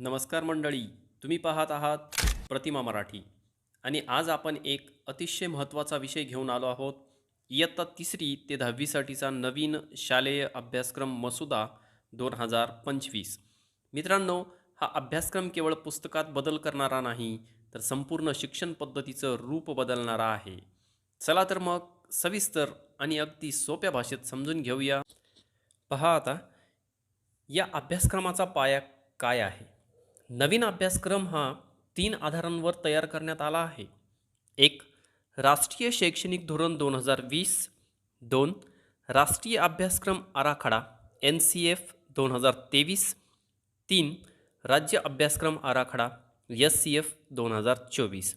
नमस्कार मंडळी तुम्ही पाहत आहात प्रतिमा मराठी. आणि आज आपण एक अतिशय महत्त्वाचा विषय घेऊन आलो आहोत. इयत्ता तिसरी ते दहावीसाठीचा नवीन शालेय अभ्यासक्रम मसुदा दोन हजार पंचवीस. मित्रांनो हा अभ्यासक्रम केवळ पुस्तकात बदल करणारा नाही तर संपूर्ण शिक्षण पद्धतीचं रूप बदलणारा आहे. चला तर मग सविस्तर आणि अगदी सोप्या भाषेत समजून घेऊया. पहा आता या अभ्यासक्रमाचा पाया काय आहे? नवीन अभ्यासक्रम हा तीन आधारांवर तयार करण्यात आला आहे. एक राष्ट्रीय शैक्षणिक धोरण दोन हजार वीस. दोन राष्ट्रीय अभ्यासक्रम आराखडा एन सी एफ दोन हजार तेवीस. तीन राज्य अभ्यासक्रम आराखडा एस सी एफ दोन हजार चोवीस.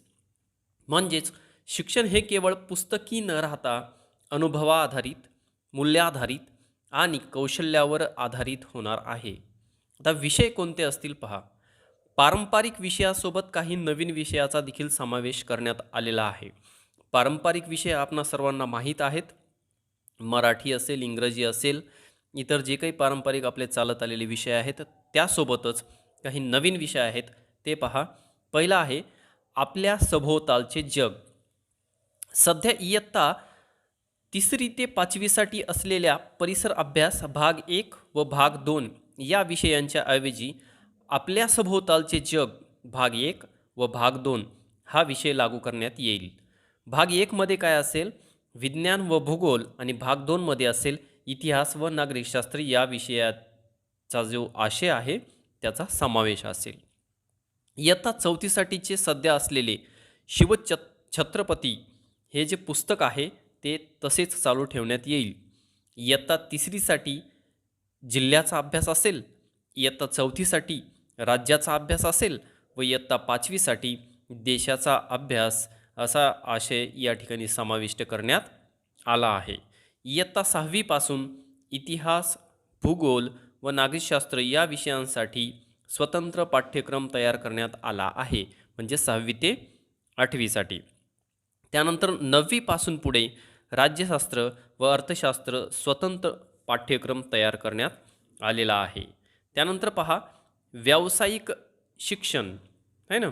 म्हणजेच शिक्षण हे केवळ पुस्तकी न राहता अनुभवाआधारित मूल्याधारित आणि कौशल्यावर आधारित होणार आहे. आता विषय कोणते असतील पहा. पारंपरिक विषयासोबत काही नवीन विषयाचा देखील समावेश करण्यात आलेला आहे. पारंपरिक विषय आपणा सर्वांना माहीत आहेत. मराठी असेल इंग्रजी असेल इतर जे काही पारंपरिक आपले चालत आलेले विषय आहेत त्यासोबतच काही नवीन विषय आहेत ते पहा. पहिला आहे आपल्या सभोवतालचे जग. सध्या इयत्ता तिसरी ते पाचवीसाठी असलेल्या परिसर अभ्यास भाग एक व भाग दोन या विषयांच्या ऐवजी आपल्या सभोवतालचे जग भाग एक व भाग दोन हा विषय लागू करण्यात येईल. भाग एकमध्ये काय असेल? विज्ञान व भूगोल आणि भाग दोनमध्ये असेल इतिहास व नागरिकशास्त्र या विषयाचा जो आशय आहे त्याचा समावेश असेल. इयत्ता चौथीसाठीचे सध्या असलेले शिवच छत्रपती हे जे पुस्तक आहे ते तसेच चालू ठेवण्यात येईल. इयत्ता तिसरीसाठी जिल्ह्याचा अभ्यास असेल? इयत्ता चौथीसाठी राज्याचा अभ्यास असेल व इयत्ता पाचवीसाठी देशाचा अभ्यास असा आशय या ठिकाणी समाविष्ट करण्यात आला आहे. इयत्ता सहावीपासून इतिहास भूगोल व नागरिकशास्त्र या विषयांसाठी स्वतंत्र पाठ्यक्रम तयार करण्यात आला आहे म्हणजे सहावी ते आठवीसाठी. त्यानंतर नववीपासून पुढे राज्यशास्त्र व अर्थशास्त्र स्वतंत्र पाठ्यक्रम तयार करण्यात आलेला आहे. त्यानंतर पहा व्यावसायिक शिक्षण आहे ना?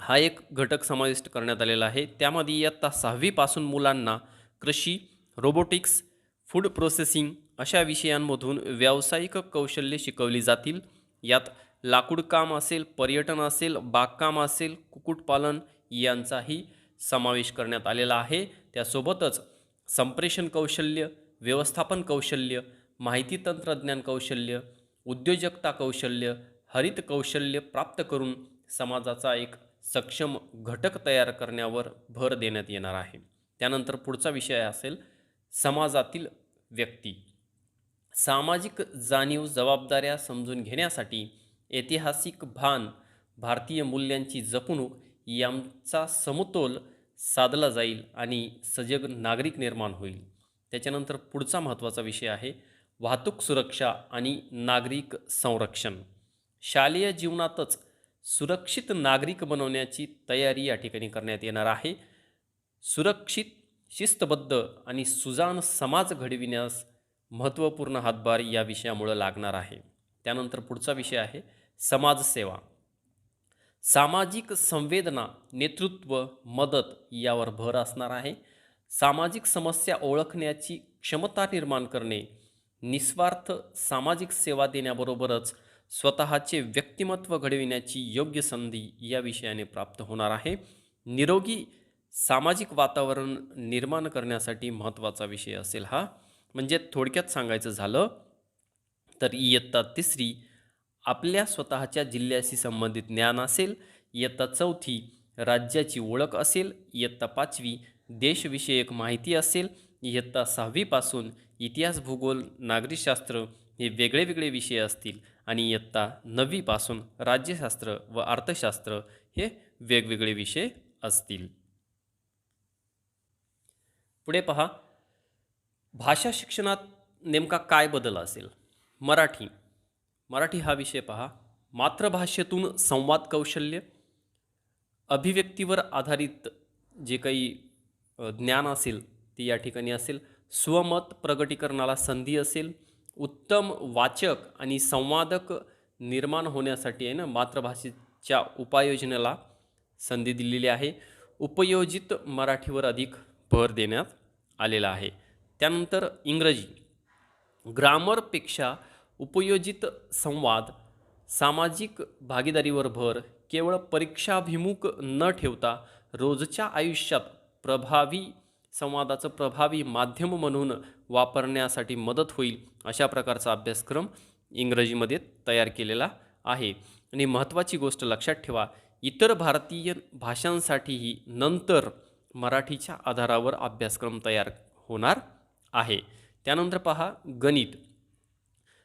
हा एक घटक समाविष्ट करण्यात आलेला आहे. त्यामध्ये इयत्ता सहावीपासून मुलांना कृषी रोबोटिक्स फूड प्रोसेसिंग अशा विषयांमधून व्यावसायिक कौशल्ये शिकवली जातील. यात लाकूडकाम असेल पर्यटन असेल बागकाम असेल कुक्कुटपालन यांचाही समावेश करण्यात आलेला आहे. त्यासोबतच संप्रेषण कौशल्य व्यवस्थापन कौशल्य माहिती तंत्रज्ञान कौशल्य उद्योजकता कौशल्य हरित कौशल्य प्राप्त करून समाजाचा एक सक्षम घटक तयार करण्यावर भर देण्यात येणार आहे. त्यानंतर पुढचा विषय असेल समाजातील व्यक्ती. सामाजिक जाणीव जबाबदाऱ्या समजून घेण्यासाठी ऐतिहासिक भान भारतीय मूल्यांची जपणूक यांचा समतोल साधला जाईल आणि सजग नागरिक निर्माण होईल. त्याच्यानंतर पुढचा महत्त्वाचा विषय आहे वाहतूक सुरक्षा आणि नागरिक संरक्षण. शालेय जीवनातच सुरक्षित नागरिक बनवण्याची तयारी या ठिकाणी करण्यात येणार आहे. सुरक्षित शिस्तबद्ध आणि सुजान समाज घडविण्यास महत्त्वपूर्ण हातभार या विषयामुळं लागणार आहे. त्यानंतर पुढचा विषय आहे समाजसेवा. सामाजिक संवेदना नेतृत्व मदत यावर भर असणार आहे. सामाजिक समस्या ओळखण्याची क्षमता निर्माण करणे निस्वार्थ सामाजिक सेवा देण्याबरोबरच स्वतःचे व्यक्तिमत्व घडविण्याची योग्य संधी या विषयाने प्राप्त होणार आहे. निरोगी सामाजिक वातावरण निर्माण करण्यासाठी महत्त्वाचा विषय असेल हा. म्हणजे थोडक्यात सांगायचं झालं तर इयत्ता तिसरी आपल्या स्वतःच्या जिल्ह्याशी संबंधित ज्ञान असेल. इयत्ता चौथी राज्याची ओळख असेल. इयत्ता पाचवी देशविषयक माहिती असेल. इयत्ता सहावीपासून इतिहास भूगोल नागरिकशास्त्र हे वेगळे वेगळे विषय असतील आणि इयत्ता नववीपासून राज्यशास्त्र व अर्थशास्त्र हे वेगवेगळे विषय असतील. पुढे पहा भाषा शिक्षणात नेमका काय बदल असेल? मराठी. मराठी हा विषय पहा मातृभाषेतून संवाद कौशल्य अभिव्यक्तीवर आधारित जे काही ज्ञान असेल ती या ठिकाणी असेल. स्वमत प्रगटीकरणाला संधी असेल. उत्तम वाचक आणि संवादक निर्माण होण्यासाठी आहे ना मातृभाषेच्या उपाययोजनेला संधी दिलेली आहे. उपयोजित मराठीवर अधिक भर देण्यात आलेला आहे. त्यानंतर इंग्रजी. ग्रामरपेक्षा उपयोजित संवाद सामाजिक भागीदारीवर भर केवळ परीक्षाभिमुख न ठेवता रोजच्या आयुष्यात प्रभावी संवादाचं प्रभावी माध्यम म्हणून वापरण्यासाठी मदत होईल अशा प्रकारचा अभ्यासक्रम इंग्रजीमध्ये तयार केलेला आहे. आणि महत्त्वाची गोष्ट लक्षात ठेवा इतर भारतीय भाषांसाठीही नंतर मराठीच्या आधारावर अभ्यासक्रम तयार होणार आहे. त्यानंतर पहा गणित.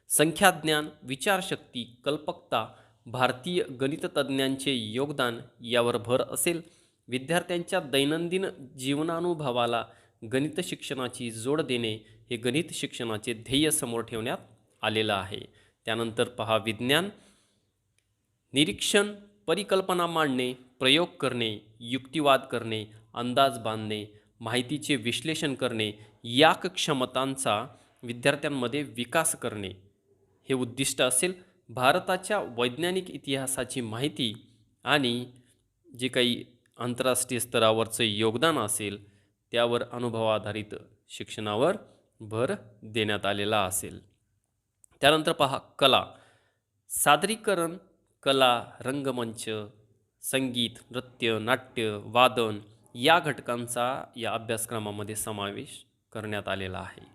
संख्याज्ञान विचारशक्ती कल्पकता भारतीय गणिततज्ञांचे योगदान यावर भर असेल. विद्यार्थ्यांच्या दैनंदिन जीवनानुभवाला गणित शिक्षणाची जोड देणे हे गणित शिक्षणाचे ध्येय समोर ठेवण्यात आलेलं आहे. त्यानंतर पहा विज्ञान निरीक्षण परिकल्पना मांडणे प्रयोग करणे युक्तिवाद करणे अंदाज बांधणे माहितीचे विश्लेषण करणे या क्षमतांचा विद्यार्थ्यांमध्ये विकास करणे. हे उद्दिष्ट असेल भारताच्या वैज्ञानिक इतिहासाची माहिती आणि जे काही आंतरराष्ट्रीय स्तरावरचं योगदान असेल त्यावर अनुभवाधारित शिक्षणावर भर देण्यात आलेला असेल. त्यानंतर पहा कला. सादरीकरण कला रंगमंच संगीत नृत्य नाट्य वादन या घटकांचा या अभ्यासक्रमामध्ये समावेश करण्यात आलेला आहे.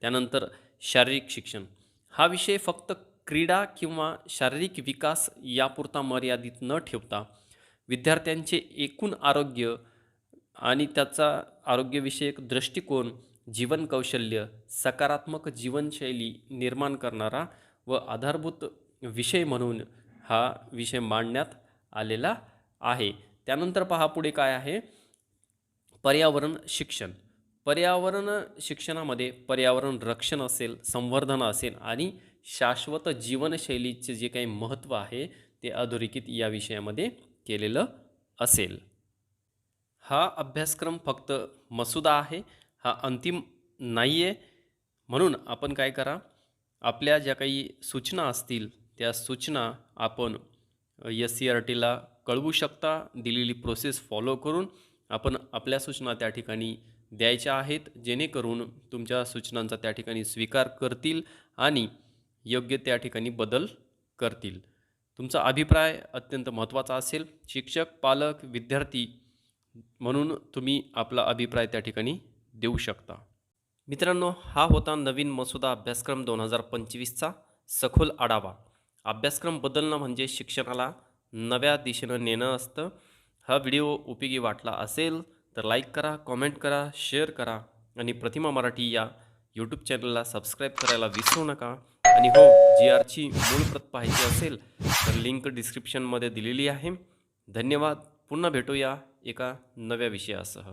त्यानंतर शारीरिक शिक्षण. हा विषय फक्त क्रीडा किंवा शारीरिक विकास यापुरता मर्यादित न ठेवता विद्यार्थ्यांचे एकूण आरोग्य आणि त्याचा आरोग्यविषयक दृष्टिकोन जीवन कौशल्य सकारात्मक जीवनशैली निर्माण करणारा व आधारभूत विषय म्हणून हा विषय मांडण्यात आलेला आहे. त्यानंतर पहा पुढे काय आहे. पर्यावरण शिक्षण. पर्यावरण शिक्षणामध्ये पर्यावरण रक्षण असेल संवर्धन असेल आणि शाश्वत जीवनशैलीचे जे काही महत्त्व आहे ते अधोरेखित या विषयामध्ये केलेलं असेल. हा अभ्यासक्रम फक्त मसुदा आहे हा अंतिम नाही आहे म्हणून आपण काय करा आपल्या ज्या काही सूचना असतील त्या सूचना आपण एस सी आर टीला कळवू शकता. दिलेली प्रोसेस फॉलो करून आपण आपल्या सूचना त्या ठिकाणी द्यायच्या आहेत जेणेकरून तुमच्या सूचनांचा त्या ठिकाणी स्वीकार करतील आणि योग्य त्या ठिकाणी बदल करतील. तुमचा अभिप्राय अत्यंत महत्त्वाचा असेल. शिक्षक पालक विद्यार्थी म्हणून तुम्ही आपला अभिप्राय त्या ठिकाणी देऊ शकता. मित्रांनो हा होता नवीन मसुदा अभ्यासक्रम दोन हजार पंचवीसचा सखोल आढावा. अभ्यासक्रम बदलणं म्हणजे शिक्षणाला नव्या दिशेनं नेणं असतं. हा व्हिडिओ उपयोगी वाटला असेल तर लाईक करा कॉमेंट करा शेअर करा आणि प्रतिमा मराठी या यूट्यूब चॅनलला सबस्क्राईब करायला विसरू नका. आणि हो जी आरची मूळ प्रत पाहायची असेल तर लिंक डिस्क्रिप्शनमध्ये दिलेली आहे. धन्यवाद. पुन्हा भेटूया एका नव्या विषयासह.